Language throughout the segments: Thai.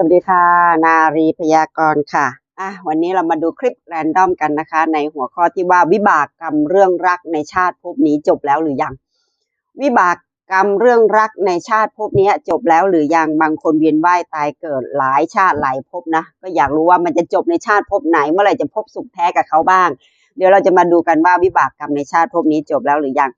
สวัสดีค่ะ นารีพยากรณ์ค่ะอะ วันนี้เรามาดูคลิปแรนดอมกันนะคะ ในหัวข้อที่ว่าวิบากกรรมเรื่องรักในชาติภพนี้จบแล้วหรือยัง วิบากกรรมเรื่องรักในชาติภพนี้จบแล้วหรือยังบางคนเวียนว่ายตายเกิดหลายชาติหลายภพนะ ก็อยากรู้ว่ามันจะจบในชาติภพไหน เมื่อไหร่จะพบสุขแท้กับเขาบ้าง เดี๋ยวเราจะมาดูกันว่าวิบากกรรมในชาติภพนี้จบแล้วหรือยัง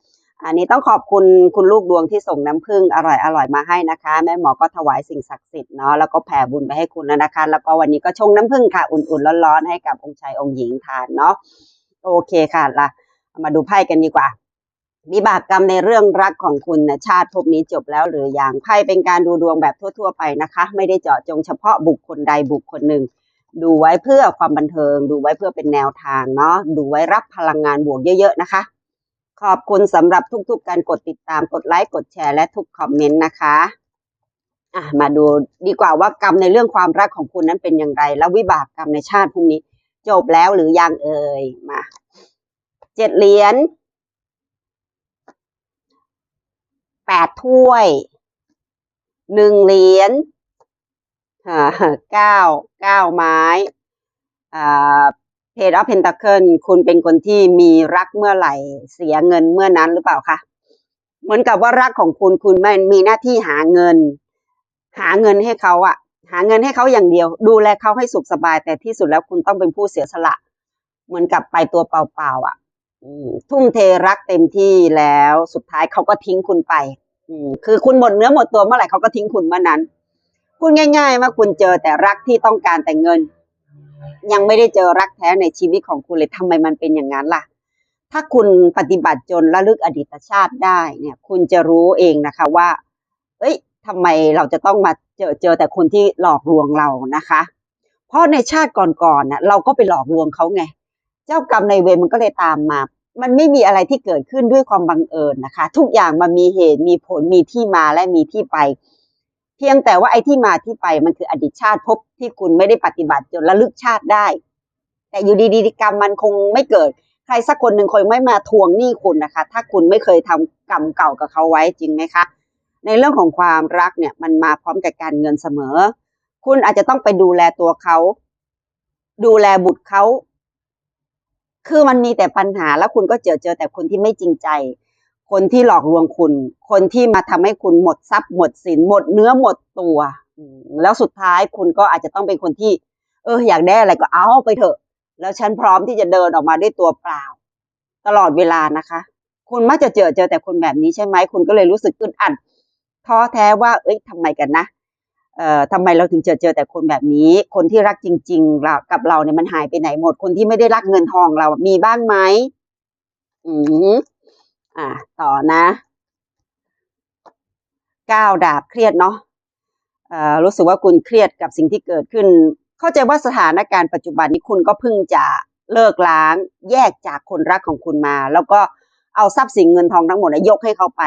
อันนี้ต้องขอบคุณคุณลูกดวงที่ส่งน้ำผึ้งอร่อยอร่อยมาให้นะคะ แม่หมอก็ถวายสิ่งศักดิ์สิทธิ์เนาะแล้วก็แผ่บุญไปให้คุณแล้วนะคะ แล้วก็วันนี้ก็ชงน้ำผึ้งค่ะอุ่นๆร้อนๆให้กับองค์ชายองค์หญิงทานเนาะโอเคค่ะละมาดูไพ่กันดีกว่าวิบากกรรมในเรื่องรักของคุณนะชาติภพนี้จบแล้วหรือยังไพ่เป็นการดูดวงแบบทั่ว ๆ ไปนะคะ ไม่ได้เจาะจงเฉพาะบุคคลใดบุคคลหนึ่ง ดูไว้เพื่อความบันเทิง ดูไว้เพื่อเป็นแนวทางเนาะดูไว้รับพลังงานบวกเยอะ ๆ นะคะ ขอบคุณสำหรับทุกๆการกดติดตามกดไลค์กดแชร์และทุกคอมเมนต์นะคะอะมาดูดีกว่าว่ากรรมในเรื่องความรักของคุณนั้นเป็นอย่างไร แล้ววิบากกรรมในชาติพรุ่งนี้ จบแล้วหรือยังเอ่ยมาเจ็ดเหรียญแปดถ้วยหนึ่งเหรียญเก้าเก้าไม้อ่า เพจออฟเพนตาเคิลคุณเป็นคนที่มีรักเมื่อไหร่ เสียเงินเมื่อนั้นหรือเปล่าคะเหมือนกับว่ารักของคุณคุณไม่มีหน้าที่หาเงิน หาเงินให้เขาอะหาเงินให้เขาอย่างเดียว ดูแลเขาให้สุขสบาย แต่ที่สุดแล้วคุณต้องเป็นผู้เสียสละ เหมือนกับไปตัวเปล่าๆอะอืมทุ่มเทรักเต็มที่แล้วสุดท้ายเขาก็ทิ้งคุณไปอืคือคุณหมดเนื้อหมดตัวเมื่อไหร่เขาก็ทิ้งคุณเมื่อนั้นพูดง่าย ๆ ว่าคุณเจอแต่รักที่ต้องการแต่เงิน ยังไม่ได้เจอรักแท้ในชีวิตของคุณเลยทำไมมันเป็นอย่างนั้นล่ะ ถ้าคุณปฏิบัติจนระลึกอดีตชาติได้เนี่ย คุณจะรู้เองนะคะว่า เอ้ยทำไมเราจะต้องมาเจอเจอแต่คนที่หลอกลวงเรานะคะ เพราะในชาติก่อนๆน่ะเราก็ไปหลอกลวงเขาไง เจ้ากรรมในเวรมันก็เลยตามมา มันไม่มีอะไรที่เกิดขึ้นด้วยความบังเอิญนะคะ ทุกอย่างมันมีเหตุมีผลมีที่มาและมีที่ไป เพียงแต่ว่าไอ้ที่มาที่ไปมันคืออดีตชาติภพที่คุณไม่ได้ปฏิบัติจนระลึกชาติได้ แต่อยู่ดีๆกรรมมันคงไม่เกิด ใครสักคนหนึ่งคงไม่มาทวงหนี้คุณนะคะ ถ้าคุณไม่เคยทำกรรมเก่ากับเขาไว้จริงไหมคะ ในเรื่องของความรักเนี่ยมันมาพร้อมกับการเงินเสมอ คุณอาจจะต้องไปดูแลตัวเขา ดูแลบุตรเขาคือมันมีแต่ปัญหาแล้วคุณก็เจอเจอแต่คนที่ไม่จริงใจ คนที่หลอกลวงคุณ คนที่มาทำให้คุณหมดทรัพย์หมดสินหมดเนื้อหมดตัว แล้วสุดท้ายคุณก็อาจจะต้องเป็นคนที่ เอออยากได้อะไรก็เอาไปเถอะ แล้วฉันพร้อมที่จะเดินออกมาด้วยตัวเปล่า ตลอดเวลานะคะ คุณมักจะเจอเจอแต่คนแบบนี้ใช่ไหมคุณก็เลยรู้สึกอึดอัดท้อแท้ว่า เอ้ยทำไมกันนะเอ่อทำไมเราถึงเจอเจอแต่คนแบบนี้ คนที่รักจริงๆเรากับเราเนี่ยมันหายไปไหนหมด คนที่ไม่ได้รักเงินทองเรามีบ้างไหมอืม อ่าต่อนะก้าวดาบเครียดเนาะเอ่อรู้สึกว่าคุณเครียดกับสิ่งที่เกิดขึ้น เข้าใจว่าสถานการณ์ปัจจุบันนี้คุณก็เพิ่งจะเลิกล้างแยกจากคนรักของคุณมา แล้วก็เอาทรัพย์สินเงินทองทั้งหมดนะยกให้เขาไป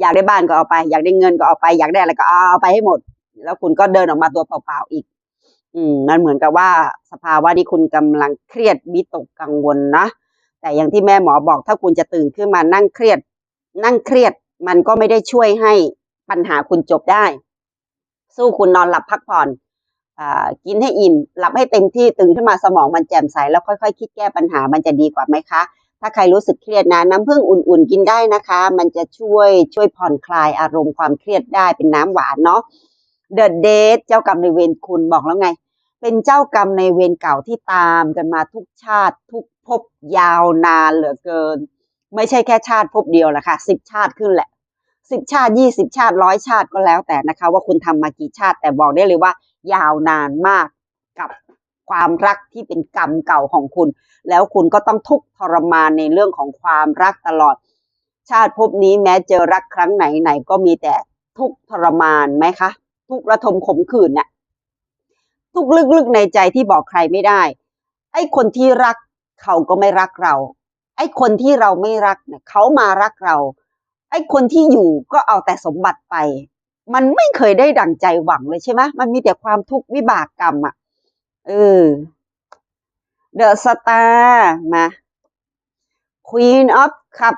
อยากได้บ้านก็เอาไป อยากได้เงินก็เอาไป อยากได้อะไรก็เอาไปให้หมด แล้วคุณก็เดินออกมาตัวเปล่าๆอีก อืมมันเหมือนกับว่าสภาวะที่คุณกำลังเครียดวิตกกังวลนะ แต่อย่างที่แม่หมอบอกถ้าคุณจะตื่นขึ้นมานั่งเครียด นั่งเครียดมันก็ไม่ได้ช่วยให้ปัญหาคุณจบได้ สู้คุณนอนหลับพักผ่อนอ่ากินให้อิ่ม หลับให้เต็มที่ตื่นขึ้นมาสมองมันแจ่มใสแล้วค่อยๆ คิดแก้ปัญหามันจะดีกว่าไหมคะ ถ้าใครรู้สึกเครียดนะน้ำผึ้งอุ่นๆกินได้นะคะ มันจะช่วยช่วยผ่อนคลายอารมณ์ความเครียดได้เป็นน้ำหวานเนาะเดอะเดทเจ้ากรรมในเวรคุณบอกแล้วไง เป็นเจ้ากรรมในเวรเก่าที่ตามกันมาทุกชาติทุกภพยาวนานเหลือเกิน ไม่ใช่แค่ชาติภพเดียวแหละค่ะสิบชาติขึ้นแหละสิบชาติยี่สิบชาติร้อยชาติก็แล้วแต่นะคะ ว่าคุณทำมากี่ชาติแต่บอกได้เลยว่า ยาวนานมากกับความรักที่เป็นกรรมเก่าของคุณ แล้วคุณก็ต้องทุกข์ทรมานในเรื่องของความรักตลอด ชาติภพนี้แม้เจอรักครั้งไหนไหนก็มีแต่ทุกข์ทรมานไหมคะ ทุกข์ระทมขมขื่นเนี่ย ทุกลึกๆในใจที่บอกใครไม่ได้ ไอ้คนที่รักเขาก็ไม่รักเรา ไอ้คนที่เราไม่รักเนี่ยเขามารักเรา ไอ้คนที่อยู่ก็เอาแต่สมบัติไป มันไม่เคยได้ดั่งใจหวังเลยใช่ไหมมันมีแต่ความทุกข์วิบากกรรมอะเออเดอะสตาร์มา Queen of Cup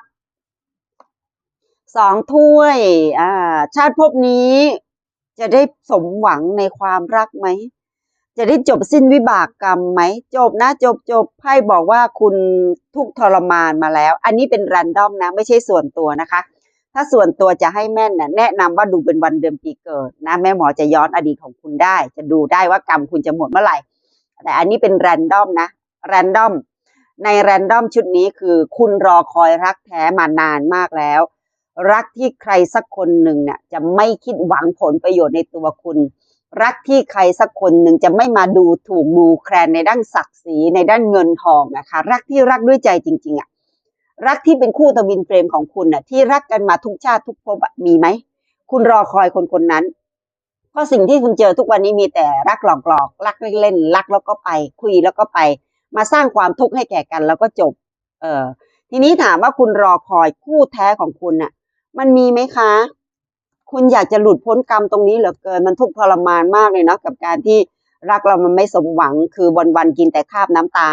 สองถ้วย อ่า ชาติภพนี้จะได้สมหวังในความรักไหม จะได้จบสิ้นวิบากกรรมไหมจบนะจบจบไพ่บอกว่าคุณทุกทรมานมาแล้ว อันนี้เป็นรันดอมนะ ไม่ใช่ส่วนตัวนะคะ ถ้าส่วนตัวจะให้แม่นนะแนะนำว่าดูเป็นวันเดือนปีเกิดนะแม่หมอจะย้อนอดีตของคุณได้ จะดูได้ว่ากรรมคุณจะหมดเมื่อไหร่ แต่อันนี้เป็นแรนดอมนะแรนดอมในแรนดอมชุดนี้คือคุณรอคอยรักแท้มานานมากแล้ว รักที่ใครสักคนหนึ่งเนี่ยจะไม่คิดหวังผลประโยชน์ในตัวคุณ รักที่ใครสักคนหนึ่งจะไม่มาดูถูกดูแคลนในด้านศักดิ์ศรีในด้านเงินทองนะคะรักที่รักด้วยใจจริง ๆอะรักที่เป็นคู่ทวินเฟรมของคุณน่ะที่รักกันมาทุกชาติทุกภพมีไหมคุณรอคอยคนคนนั้น เพราะสิ่งที่คุณเจอทุกวันนี้มีแต่รักหลอกๆรักเล่นๆรักแล้วก็ไป คุยแล้วก็ไป มาสร้างความทุกข์ให้แก่กันแล้วก็จบ เออทีนี้ถามว่าคุณรอคอยคู่แท้ของคุณน่ะ มันมีไหมคะ คุณอยากจะหลุดพ้นกรรมตรงนี้เหลือเกิน มันทุกข์ทรมานมากเลยเนาะกับการที่รักเรามันไม่สมหวังคือวันวันกินแต่คาบน้ำตา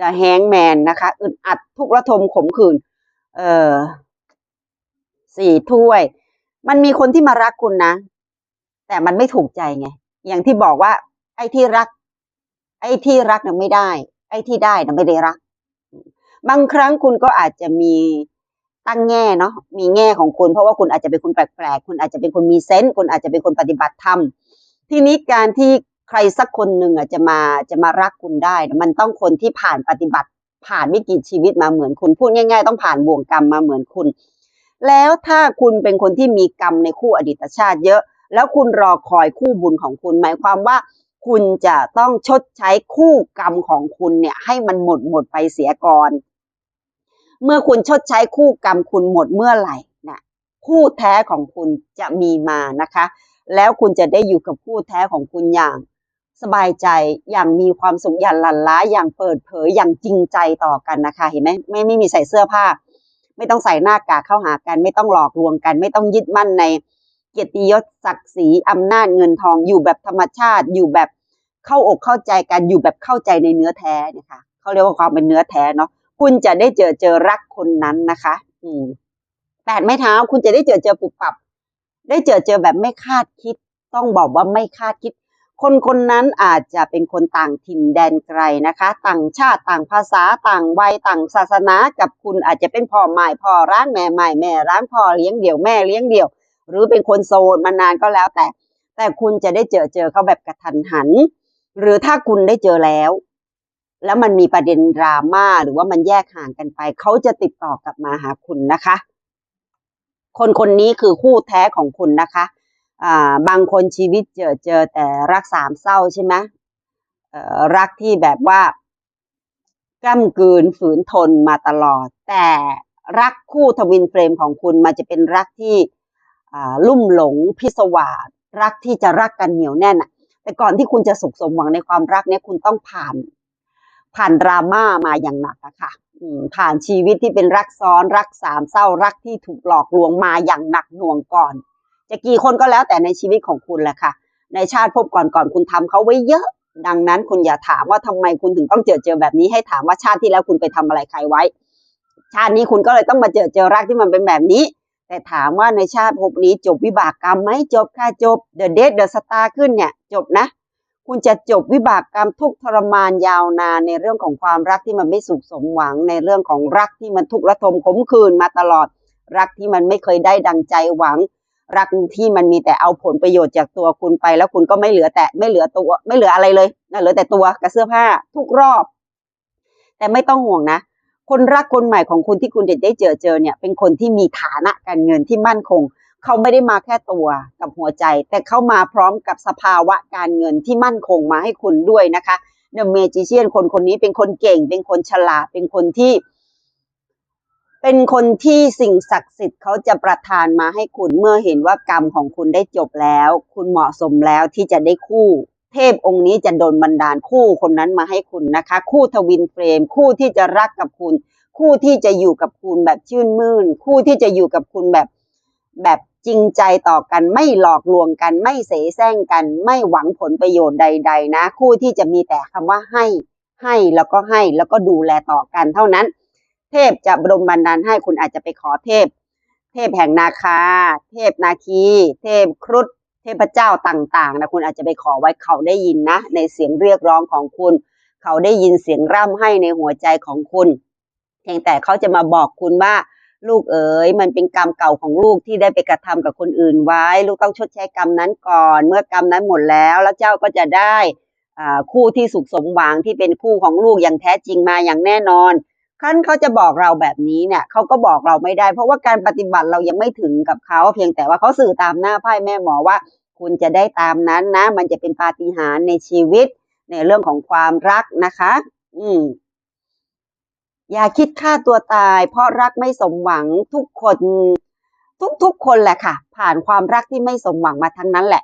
จะแฮงแมนนะคะอึดอัดทุกระทมขมขื่นเออสี่ถ้วย มันมีคนที่มารักคุณนะ แต่มันไม่ถูกใจไง อย่างที่บอกว่า ไอ้ที่รัก ไอ้ที่รักน่ะไม่ได้ ไอ้ที่ได้น่ะไม่ได้รัก บางครั้งคุณก็อาจจะมี ตั้งแง่เนาะมีแง่ของคุณเพราะว่าคุณอาจจะเป็นคนแปลกๆคุณอาจจะเป็นคนมีเซนส์คุณอาจจะเป็นคนปฏิบัติธรรมทีนี้การที่ใครสักคนหนึ่งอะจะมาจะมารักคุณได้ มันต้องคนที่ผ่านปฏิบัติผ่านวิกฤตชีวิตมาเหมือนคุณพูดง่าย ๆ ต้องผ่านบ่วงกรรมมาเหมือนคุณ แล้วถ้าคุณเป็นคนที่มีกรรมในคู่อดีตชาติเยอะ แล้วคุณรอคอยคู่บุญของคุณ หมายความว่าคุณจะต้องชดใช้คู่กรรมของคุณเนี่ยให้มันหมดหมดไปเสียก่อน เมื่อคุณชดใช้คู่กรรมคุณหมดเมื่อไหร่นะคู่แท้ของคุณจะมีมานะคะ แล้วคุณจะได้อยู่กับคู่แท้ของคุณอย่างสบายใจอย่างมีความสุขอย่างหลั่นล้าอย่างเปิดเผยอย่างจริงใจต่อกันนะคะ เห็นไหมไม่ไม่มีใส่เสื้อผ้า ไม่ต้องใส่หน้ากากเข้าหากัน ไม่ต้องหลอกลวงกัน ไม่ต้องยึดมั่นในเกียรติยศศักดิ์ศรีอำนาจเงินทองอยู่แบบธรรมชาติ อยู่แบบเข้าอกเข้าใจกันอยู่แบบเข้าใจในเนื้อแท้นี่ยค่ะเขาเรียกว่าความเป็นเนื้อแท้เนาะ คุณจะได้เจอเจอรักคนนั้นนะคะ อืมแปดไม้เท้า คุณจะได้เจอเจอปุบปับ ได้เจอเจอแบบไม่คาดคิด ต้องบอกว่าไม่คาดคิด คนคนนั้นอาจจะเป็นคนต่างถิ่นแดนไกลนะคะ ต่างชาติต่างภาษาต่างวัยต่างศาสนากับคุณอาจจะเป็นพ่อใหม่พ่อร้านแม่ใหม่แม่ร้านพ่อเลี้ยงเดี่ยวแม่เลี้ยงเดี่ยว หรือเป็นคนโสดมานานก็แล้วแต่ แต่คุณจะได้เจอเจอเขาแบบกระทันหัน หรือถ้าคุณได้เจอแล้ว แล้วมันมีประเด็นดราม่าหรือว่ามันแยกห่างกันไป เขาจะติดต่อกลับมาหาคุณนะคะ คนคนนี้คือคู่แท้ของคุณนะคะอ่าบางคนชีวิตเจอเจอแต่รักสามเศร้าใช่ไหมเออรักที่แบบว่ากล้ำกืนฝืนทนมาตลอด แต่รักคู่ทวินเฟรมของคุณมันจะเป็นรักที่อ่าลุ่มหลงพิศวาสรักที่จะรักกันเหนียวแน่นอะแต่ก่อนที่คุณจะสุขสมหวังในความรักเนี่ยคุณต้องผ่าน ผ่านดราม่ามาอย่างหนักอะค่ะผ่านชีวิตที่เป็นรักซ้อนรักสามเศร้ารักที่ถูกหลอกลวงมาอย่างหนักหน่วงก่อน จะกี่คนก็แล้วแต่ในชีวิตของคุณแหละค่ะ ในชาติภพก่อนก่อนๆคุณทำเขาไว้เยอะ ดังนั้นคุณอย่าถามว่าทำไมคุณถึงต้องเจอเจอแบบนี้ให้ถามว่าชาติที่แล้วคุณไปทำอะไรใครไว้ ชาตินี้คุณก็เลยต้องมาเจอเจอรักที่มันเป็นแบบนี้ แต่ถามว่าในชาติภพนี้จบวิบากกรรมไหมจบค่ะจบ The Death The Star ขึ้นเนี่ยจบนะ คุณจะจบวิบากกรรมทุกทรมานยาวนานในเรื่องของความรักที่มันไม่สุขสมหวังในเรื่องของรักที่มันทุกข์ระทมขมขื่นมาตลอด รักที่มันไม่เคยได้ดังใจหวัง รักที่มันมีแต่เอาผลประโยชน์จากตัวคุณไป แล้วคุณก็ไม่เหลือแต่ไม่เหลือตัว ไม่เหลืออะไรเลยนะเหลือแต่ตัวกับเสื้อผ้าทุกรอบ แต่ไม่ต้องห่วงนะคนรักคนใหม่ของคุณที่คุณเด็ดได้เจอเจอเนี่ยเป็นคนที่มีฐานะการเงินที่มั่นคง เขาไม่ได้มาแค่ตัวกับหัวใจ แต่เขามาพร้อมกับสภาวะการเงินที่มั่นคงมาให้คุณด้วยนะคะเดอะเมจิเชียนคนคนนี้เป็นคนเก่ง เป็นคนฉลาด เป็นคนที่ เป็นคนที่สิ่งศักดิ์สิทธิ์เขาจะประทานมาให้คุณเมื่อเห็นว่ากรรมของคุณได้จบแล้ว คุณเหมาะสมแล้วที่จะได้คู่ เทพองค์นี้จะโดนบันดาลคู่คนนั้นมาให้คุณนะคะ คู่ทวินเฟรม คู่ที่จะรักกับคุณ คู่ที่จะอยู่กับคุณแบบชื่นมื่น คู่ที่จะอยู่กับคุณแบบแบบ จริงใจต่อกันไม่หลอกลวงกัน ไม่เสแสร้งกัน ไม่หวังผลประโยชน์ใด ๆ นะ คู่ที่จะมีแต่คำว่าให้ให้แล้วก็ให้แล้วก็ดูแลต่อกันเท่านั้น เทพจะบรมบันดาลให้คุณอาจจะไปขอเทพเทเทพแห่งนาคา เทพนาคี เทพครุฑเทพเจ้าต่างๆนะคุณอาจจะไปขอไว้เขาได้ยินนะ ในเสียงเรียกร้องของคุณ เขาได้ยินเสียงร่ำให้ในหัวใจของคุณเพียงแต่เขาจะมาบอกคุณว่า ลูกเอ๋ยมันเป็นกรรมเก่าของลูกที่ได้ไปกระทำกับคนอื่นไว้ ลูกต้องชดใช้กรรมนั้นก่อน เมื่อกรรมนั้นหมดแล้ว แล้วเจ้าก็จะได้อ่าคู่ที่สุขสมหวังที่เป็นคู่ของลูกอย่างแท้จริงมาอย่างแน่นอนขั้นเขาจะบอกเราแบบนี้เนี่ยเขาก็บอกเราไม่ได้ เพราะว่าการปฏิบัติเรายังไม่ถึงกับเขาเพียงแต่ว่าเขาสื่อตามหน้าไพ่แม่หมอว่า คุณจะได้ตามนั้นนะ มันจะเป็นปาฏิหาริย์ในชีวิต ในเรื่องของความรักนะคะ อืม อย่าคิดฆ่าตัวตาย เพราะรักไม่สมหวังทุกคนทุกทุกๆคนแหละค่ะ ผ่านความรักที่ไม่สมหวังมาทั้งนั้นแหละ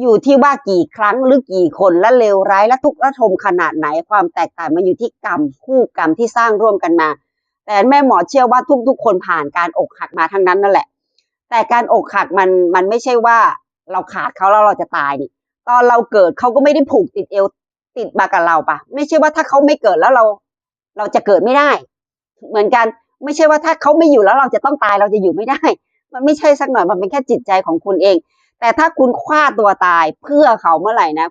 อยู่ที่ว่ากี่ครั้งหรือกี่คนและเลวร้ายและทุกข์ระทมขนาดไหนความแตกต่างมันอยู่ที่กรรมคู่กรรมที่สร้างร่วมกันมา แต่แม่หมอเชื่อว่าทุกๆ คนผ่านการอกหักมาทั้งนั้นนั่นแหละ แต่การอกหักมันมันไม่ใช่ว่าเราขาดเขาแล้วเราจะตายนี่ตอนเราเกิดเขาก็ไม่ได้ผูกติดเอวติดมากับเราปะไม่ใช่ว่าถ้าเขาไม่เกิดแล้วเรา เราจะเกิดไม่ได้ เหมือนกันไม่ใช่ว่าถ้าเขาไม่อยู่แล้วเราจะต้องตายเราจะอยู่ไม่ได้ มันไม่ใช่สักหน่อยมันเป็นแค่จิตใจของคุณเอง แต่ถ้าคุณฆ่าตัวตายเพื่อเขาเมื่อไหร่นะ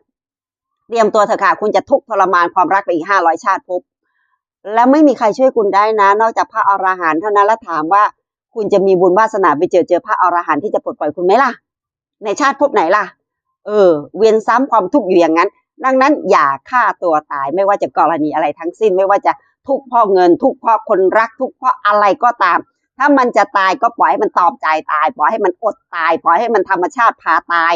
เตรียมตัวเถอะค่ะคุณจะทุกข์ทรมานความรักไปอีกห้าร้อยชาติภพแล้วไม่มีใครช่วยคุณได้นะ นอกจากพระอรหันต์เท่านั้นแล้วถามว่า คุณจะมีบุญวาสนาไปเจอเจอพระอรหันต์ที่จะปลดปล่อยคุณไหมล่ะ ในชาติภพไหนล่ะ เออ เวียนซ้ำความทุกข์อยู่อย่างนั้น ดังนั้นอย่าฆ่าตัวตายไม่ว่าจะกรณีอะไรทั้งสิ้นไม่ว่าจะ ทุกข์เพราะเงิน ทุกข์เพราะคนรัก ทุกข์เพราะอะไรก็ตาม ถ้ามันจะตายก็ปล่อยให้มันตอบใจตาย ปล่อยให้มันอดตาย ปล่อยให้มันธรรมชาติพาตาย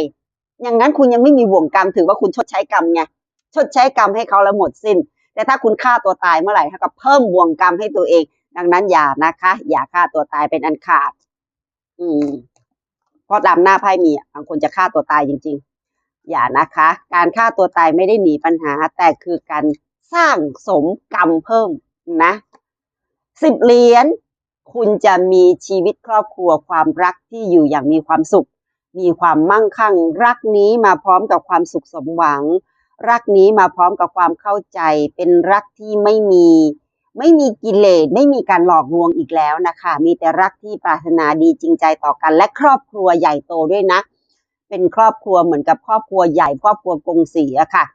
อย่างนั้นคุณยังไม่มีบ่วงกรรมถือว่าคุณชดใช้กรรมไงชดใช้กรรมให้เขาแล้วหมดสิ้น แต่ถ้าคุณฆ่าตัวตายเมื่อไหร่กับเพิ่มบ่วงกรรมให้ตัวเอง ดังนั้นอย่านะคะ อย่าฆ่าตัวตายเป็นอันขาด อืมเพราะตามหน้าไพ่มีบางคนจะฆ่าตัวตายจริง ๆ อย่านะคะ การฆ่าตัวตายไม่ได้หนีปัญหา แต่คือการ สร้างสมกรรมเพิ่มนะสิบเหรียญคุณจะมีชีวิตครอบครัวความรักที่อยู่อย่างมีความสุข มีความมั่งคั่ง รักนี้มาพร้อมกับความสุขสมหวัง รักนี้มาพร้อมกับความเข้าใจ เป็นรักที่ไม่มี ไม่มีกิเลสไม่มีการหลอกลวงอีกแล้วนะคะ มีแต่รักที่ปรารถนาดีจริงใจต่อกัน และครอบครัวใหญ่โตด้วยนะ เป็นครอบครัวเหมือนกับครอบครัวใหญ่ครอบครัวกงสีอะค่ะ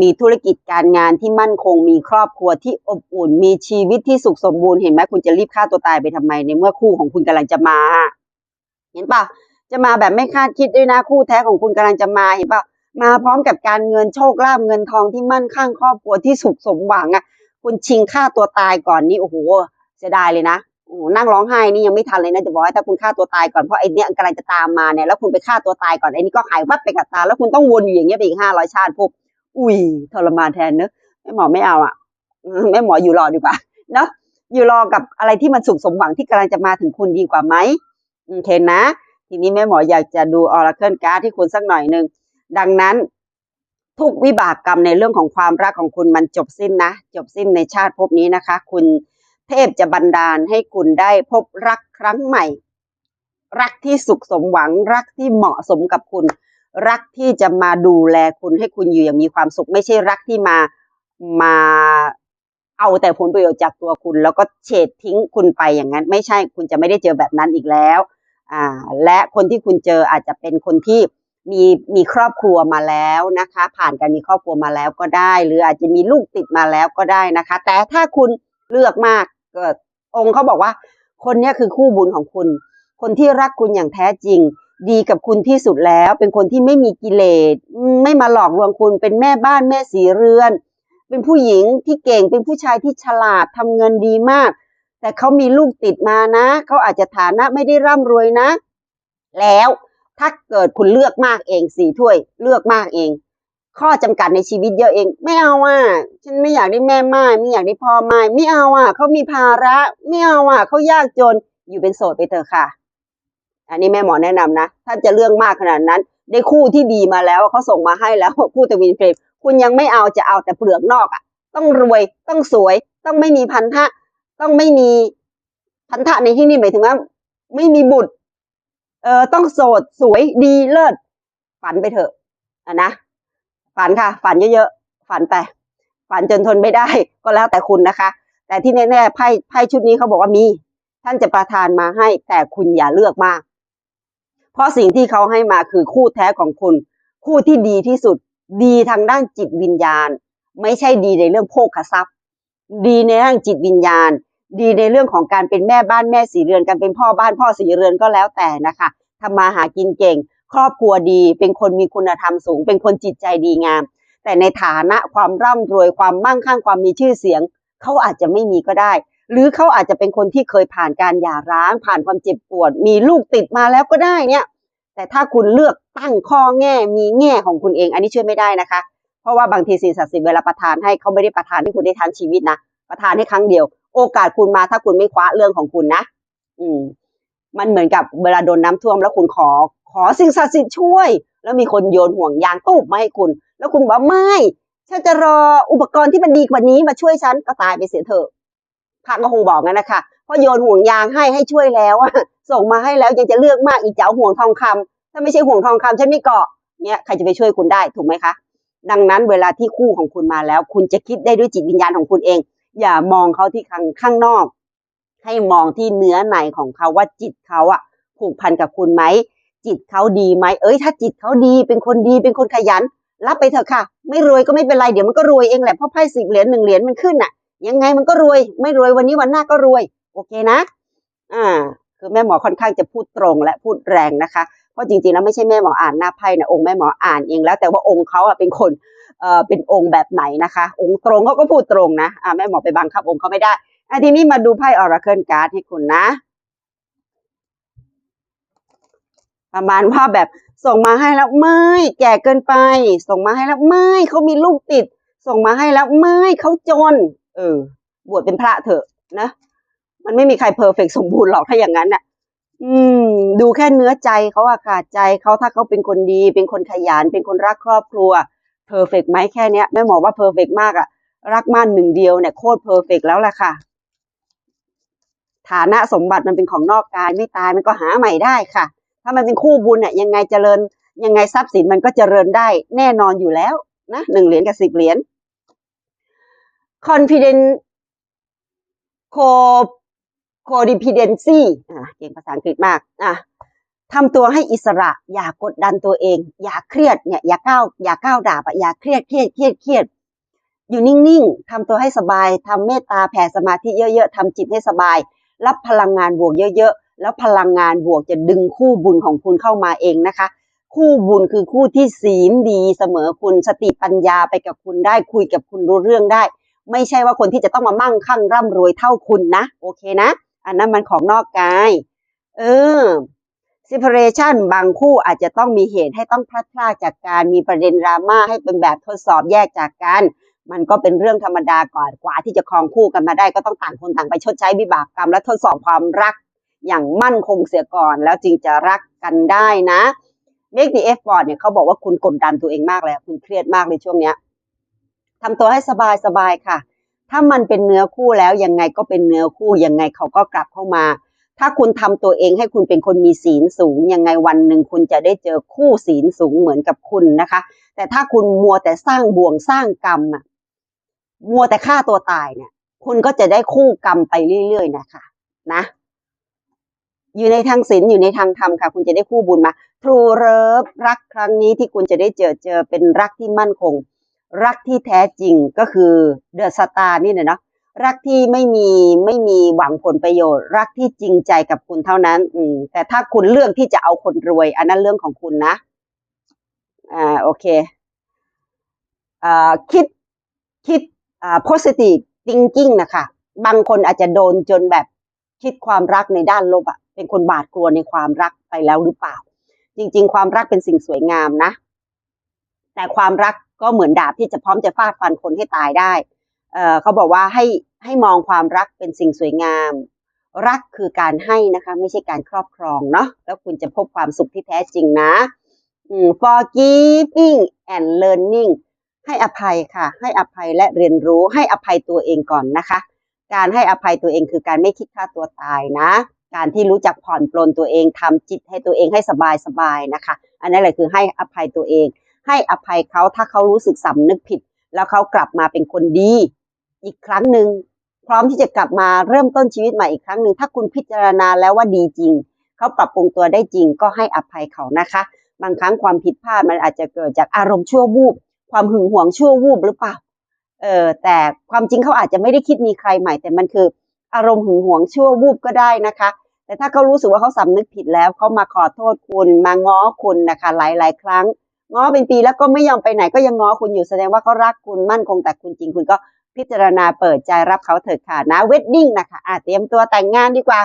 มีธุรกิจการงานที่มั่นคง มีครอบครัวที่อบอุ่น มีชีวิตที่สุขสมบูรณ์เห็นไหมคุณจะรีบฆ่าตัวตายไปทำไมในเมื่อคู่ของคุณกำลังจะมา เห็นปะจะมาแบบไม่คาดคิดด้วยนะคู่แท้ของคุณกำลังจะมาเห็นปะมาพร้อมกับการเงินโชคลาภเงินทองที่มั่นคงครอบครัวที่สุขสมหวังอะคุณชิงฆ่าตัวตายก่อนนี่โอ้โหเสียดายเลยนะโอ้นั่งร้องไห้นี่ยังไม่ทันเลยนะจะบอกให้ถ้าคุณฆ่าตัวตายก่อนเพราะไอ้นี้ยกำลังจะตามมาเนี่ยแล้วคุณไปฆ่าตัวตายก่อนไอ้นี่ก็หายวับไปกับตา แล้วคุณต้องวนอยู่อย่างเงี้ยไปอีกห้าร้อยชาติพบ อุ้ยทรมานแทนเนอะแม่หมอไม่เอาอะแม่หมออยู่รอดีกว่าเนอะอยู่รอกับอะไรที่มันสุขสมหวังที่กำลังจะมาถึงคุณดีกว่าไหมโอเคนะ ทีนี้แม่หมออยากจะดูออราเคิลการ์ดที่คุณสักหน่อยหนึ่งดังนั้น ทุกวิบากกรรมในเรื่องของความรักของคุณมันจบสิ้นนะ จบสิ้นในชาติภพนี้นะคะ คุณเทพจะบันดาลให้คุณได้พบรักครั้งใหม่ รักที่สุขสมหวังรักที่เหมาะสมกับคุณ รักที่จะมาดูแลคุณให้คุณอยู่อย่างมีความสุข ไม่ใช่รักที่มามาเอาแต่ผลประโยชน์จากตัวคุณ แล้วก็เฉดทิ้งคุณไปอย่างนั้น ไม่ใช่คุณจะไม่ได้เจอแบบนั้นอีกแล้วอ่าและคนที่คุณเจออาจจะเป็นคนที่มีมีครอบครัวมาแล้วนะคะ ผ่านการมีครอบครัวมาแล้วก็ได้ หรืออาจจะมีลูกติดมาแล้วก็ได้นะคะ แต่ถ้าคุณเลือกมากเกิดองค์เขาบอกว่า คนนี้คือคู่บุญของคุณ คนที่รักคุณอย่างแท้จริง ดีกับคุณที่สุดแล้ว เป็นคนที่ไม่มีกิเลสไม่มาหลอกลวงคุณเป็นแม่บ้านแม่สีเรือน เป็นผู้หญิงที่เก่งเป็นผู้ชายที่ฉลาดทำเงินดีมาก แต่เขามีลูกติดมานะเขาอาจจะฐานะไม่ได้ร่ำรวยนะ แล้วถ้าเกิดคุณเลือกมากเองสี่ถ้วยเลือกมากเอง ข้อจำกัดในชีวิตเยอะเอง ไม่เอาอะฉันไม่อยากได้แม่ไม้ไม่อยากได้พ่อไม้ไม่เอาอะเขามีภาระ ไม่เอาอะเขายากจนอยู่เป็นโสดไปเถอะค่ะ อันนี้แม่หมอแนะนำนะ ถ้าจะเรื่องมากขนาดนั้น ได้คู่ที่ดีมาแล้วเขาส่งมาให้แล้วคู่ตะวินเฟรมคุณยังไม่เอาจะเอาแต่เปลือกนอกอะ ต้องรวยต้องสวย ต้องไม่มีพันธะ ต้องไม่มีพันธะในที่นี้หมายถึงว่า ไม่มีบุตร เออต้องโสดสวยดีเลิศฝันไปเถอะอะนะฝันค่ะ ฝันเยอะๆฝันไปฝันจนทนไม่ได้ก็แล้วแต่คุณนะคะ แต่ที่แน่ๆไพ่ไพ่ชุดนี้เขาบอกว่ามี ท่านจะประทานมาให้ แต่คุณอย่าเลือกมาก เพราะสิ่งที่เขาให้มาคือคู่แท้ของคุณ คู่ที่ดีที่สุด ดีทางด้านจิตวิญญาณ ไม่ใช่ดีในเรื่องโภคทรัพย์ ดีในด้านจิตวิญญาณ ดีในเรื่องของการเป็นแม่บ้านแม่สีเรือนการเป็นพ่อบ้านพ่อสีเรือนก็แล้วแต่นะคะทำมาหากินเก่ง ครอบครัวดี เป็นคนมีคุณธรรมสูง เป็นคนจิตใจดีงาม แต่ในฐานะความร่ำรวยความมั่งคั่งความมีชื่อเสียง เขาอาจจะไม่มีก็ได้ หรือเขาอาจจะเป็นคนที่เคยผ่านการหย่าร้าง ผ่านความเจ็บปวด มีลูกติดมาแล้วก็ได้เนี่ย แต่ถ้าคุณเลือกตั้งข้อแง่มีแง่ของคุณเอง อันนี้ช่วยไม่ได้นะคะ เพราะว่าบางทีสิ่งศักดิ์สิทธิ์เวลาประทานให้เขาไม่ได้ประทานให้คุณได้ทานชีวิตนะประทานให้ครั้งเดียว โอกาสคุณมาถ้าคุณไม่คว้าเรื่องของคุณนะ อืม มันเหมือนกับเวลาโดนน้ำท่วมแล้วคุณขอ ขอสิ่งศักดิ์สิทธิ์ช่วย แล้วมีคนโยนห่วงยางตู้มาให้คุณ แล้วคุณบอกไม่ฉันจะรออุปกรณ์ที่มันดีกว่านี้มาช่วยฉันก็ตายไปเสียเถอะ พระก็คงบอกงั้นนะคะเพราะโยนห่วงยางให้ให้ช่วยแล้วอะส่งมาให้แล้วยังจะเลือกมากอีกจะเอาห่วงทองคำถ้าไม่ใช่ห่วงทองคำฉันไม่เกาะเนี่ยใครจะไปช่วยคุณได้ถูกไหมคะดังนั้นเวลาที่คู่ของคุณมาแล้ว คุณจะคิดได้ด้วยจิตวิญญาณของคุณเอง อย่ามองเขาที่ข้างข้างนอก ให้มองที่เนื้อในของเขาว่าจิตเขาอะผูกพันกับคุณไหมจิตเขาดีไหมเอ้ยถ้าจิตเขาดีเป็นคนดีเป็นคนขยัน รับไปเถอะค่ะ ไม่รวยก็ไม่เป็นไรเดี๋ยวมันก็รวยเองแหละเพราะไพ่สิบเหรียญหนึ่งเหรียญมันขึ้นน่ะ ยังไงมันก็รวย ไม่รวยวันนี้วันหน้าก็รวย โอเคนะ อ่า คือแม่หมอค่อนข้างจะพูดตรงและพูดแรงนะคะ เพราะจริงๆแล้วไม่ใช่แม่หมออ่านหน้าไพ่นะองค์แม่หมออ่านเองแล้ว แต่ว่าองค์เขาอะเป็นคน เอ่อ เป็นองค์แบบไหนนะคะ องค์ตรงเขาก็พูดตรงนะ อ่าแม่หมอไปบังคับองค์เขาไม่ได้อะทีนี้มาดูไพ่ออราเคิลการ์ดให้คุณนะประมาณว่าแบบส่งมาให้แล้วไม่แก่เกินไป ส่งมาให้แล้วไม่เขามีลูกติด ส่งมาให้แล้วไม่เขาจน เออ บวชเป็นพระเถอะนะ มันไม่มีใครเพอร์เฟกสมบูรณ์หรอกถ้าอย่างนั้นน่ะ อืม ดูแค่เนื้อใจเขาอะค่ะใจเขาถ้าเขาเป็นคนดี เป็นคนขยันเป็นคนรักครอบครัวเพอร์เฟกไหมแค่เนี้ยแม่หมอว่าเพอร์เฟกมากอะ รักมั่นหนึ่งเดียวเนี่ยโคตรเพอร์เฟกแล้วแหละค่ะ ฐานะสมบัติมันเป็นของนอกกายไม่ตายมันก็หาใหม่ได้ค่ะ ถ้ามันเป็นคู่บุญเนี่ยยังไงเจริญยังไงทรัพย์สินมันก็เจริญได้แน่นอนอยู่แล้วนะหนึ่งเหรียญกับสิบเหรียญ confident co codependency อะเก่งภาษาอังกฤษมากอะทำตัวให้อิสระ อย่ากดดันตัวเอง อย่าเครียดเนี่ยอย่าก้าวอย่าก้าวดาบอะอย่าเครียดเครียดเครียดเครียดอยู่นิ่งๆทำตัวให้สบายทำเมตตาแผ่สมาธิเยอะๆทำจิตให้สบาย รับพลังงานบวกเยอะๆ แล้วพลังงานบวกจะดึงคู่บุญของคุณเข้ามาเองนะคะ คู่บุญคือคู่ที่ศีลดีเสมอคุณสติปัญญาไปกับคุณได้คุยกับคุณรู้เรื่องได้ ไม่ใช่ว่าคนที่จะต้องมามั่งคั่งร่ำรวยเท่าคุณนะ โอเคนะ อันนั้นมันของนอกกาย เออ separation บางคู่อาจจะต้องมีเหตุให้ต้องพลัดพรากจากการมีประเด็นดราม่าให้เป็นแบบทดสอบแยกจากกัน มันก็เป็นเรื่องธรรมดาก่อนกว่าที่จะครองคู่กันมาได้ก็ต้องต่างคนต่างไปชดใช้วิบากกรรมและทดสอบความรัก อย่างมั่นคงเสียก่อนแล้วจึงจะรักกันได้นะ Make the effort เนี่ยเขาบอกว่าคุณกดดันตัวเองมากเลยคุณเครียดมากในช่วงเนี้ย ทำตัวให้สบายสบายค่ะ ถ้ามันเป็นเนื้อคู่แล้วยังไงก็เป็นเนื้อคู่ยังไงเขาก็กลับเข้ามา ถ้าคุณทำตัวเองให้คุณเป็นคนมีศีลสูง ยังไงวันหนึ่งคุณจะได้เจอคู่ศีลสูงเหมือนกับคุณนะคะ แต่ถ้าคุณมัวแต่สร้างบ่วงสร้างกรรมอะมัวแต่ฆ่าตัวตายเนี่ย คุณก็จะได้คู่กรรมไปเรื่อย ๆ นะคะ นะ อยู่ในทางศีลอยู่ในทางธรรมค่ะ คุณจะได้คู่บุญมา True Love รักครั้งนี้ที่คุณจะได้เจอเจอเป็นรักที่มั่นคง รักที่แท้จริงก็คือเดอะสตาร์นี่เนี่ยนาะรักที่ไม่มีไม่มีหวังผลประโยชน์ รักที่จริงใจกับคุณเท่านั้น อืมแต่ถ้าคุณเลือกที่จะเอาคนรวย อันนั้นเรื่องของคุณนะ อ่าโอเคอ่าคิดคิดอ่า positive thinking นะคะบางคนอาจจะโดนจนแบบคิดความรักในด้านลบอะเป็นคนบาดกลัวในความรักไปแล้วหรือเปล่า จริง ๆ ความรักเป็นสิ่งสวยงามนะ แต่ความรักก็เหมือนดาบที่จะพร้อมจะฟาดฟันคนให้ตายได้เเขาบอกว่าให้ให้มองความรักเป็นสิ่งสวยงาม รักคือการให้นะคะ ไม่ใช่การครอบครองเนาะแล้วคุณจะพบความสุขที่แท้จริงนะอืม forgiving and learning ให้อภัยค่ะ ให้อภัยและเรียนรู้ให้อภัยตัวเองก่อนนะคะ การให้อภัยตัวเองคือการไม่คิดฆ่าตัวตายนะ การที่รู้จักผ่อนปลนตัวเองทำจิตให้ตัวเองให้สบายสบายๆนะคะ อันนั้นแหละคือให้อภัยตัวเอง ให้อภัยเขาถ้าเขารู้สึกสำนึกผิด แล้วเขากลับมาเป็นคนดี อีกครั้งหนึ่งพร้อมที่จะกลับมาเริ่มต้นชีวิตใหม่อีกครั้งหนึ่งถ้าคุณพิจารณาแล้วว่าดีจริง เขาปรับปรุงตัวได้จริง ก็ให้อภัยเขานะคะ บางครั้งความผิดพลาดมันอาจจะเกิดจากอารมณ์ชั่ววูบความหึงหวงชั่ววูบหรือเปล่าเออแต่ความจริงเขาอาจจะไม่ได้คิดมีใครใหม่ แต่มันคืออารมณ์หึงหวงชั่ววูบก็ได้นะคะ แต่ถ้าเขารู้สึกว่าเขาสำนึกผิดแล้วเขามาขอโทษคุณมาง้อคุณนะคะ หลายๆ ครั้ง ง้อเป็นปีแล้วก็ไม่ยอมไปไหนก็ยังง้อคุณอยู่แสดงว่าเขารักคุณมั่นคงแต่คุณจริงคุณก็พิจารณาเปิดใจรับเขาเถิดค่ะนะเวดดิ้งนะคะอะเตรียมตัวแต่งงานดีกว่า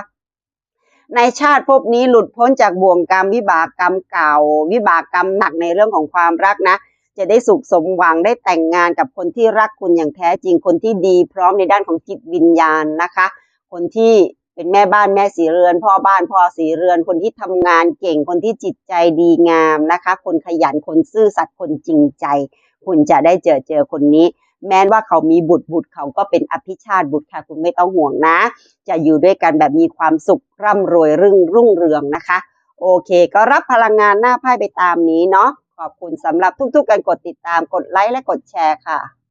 ในชาติภพนี้หลุดพ้นจากบ่วงกรรมวิบากกรรมเก่า วิบากกรรมหนักในเรื่องของความรักนะ จะได้สุขสมหวังได้แต่งงานกับคนที่รักคุณอย่างแท้จริงคนที่ดีพร้อมในด้านของจิตวิญญาณนะคะ คนที่ เป็นแม่บ้านแม่สีเรือนพ่อบ้านพ่อสีเรือนคนที่ทำงานเก่งคนที่จิตใจดีงามนะคะ คนขยันคนซื่อสัตย์คนจริงใจ คุณจะได้เจอเจอคนนี้ แม้ว่าเขามีบุตรบุตรเขาก็เป็นอภิชาติบุตรค่ะคุณไม่ต้องห่วงนะ จะอยู่ด้วยกันแบบมีความสุขร่ำรวยรุ่งรุ่งเรืองนะคะ โอเค ก็รับพลังงานหน้าไพ่ไปตามนี้เนาะขอบคุณสำหรับทุกๆการกดติดตามกดไลค์และกดแชร์ค่ะ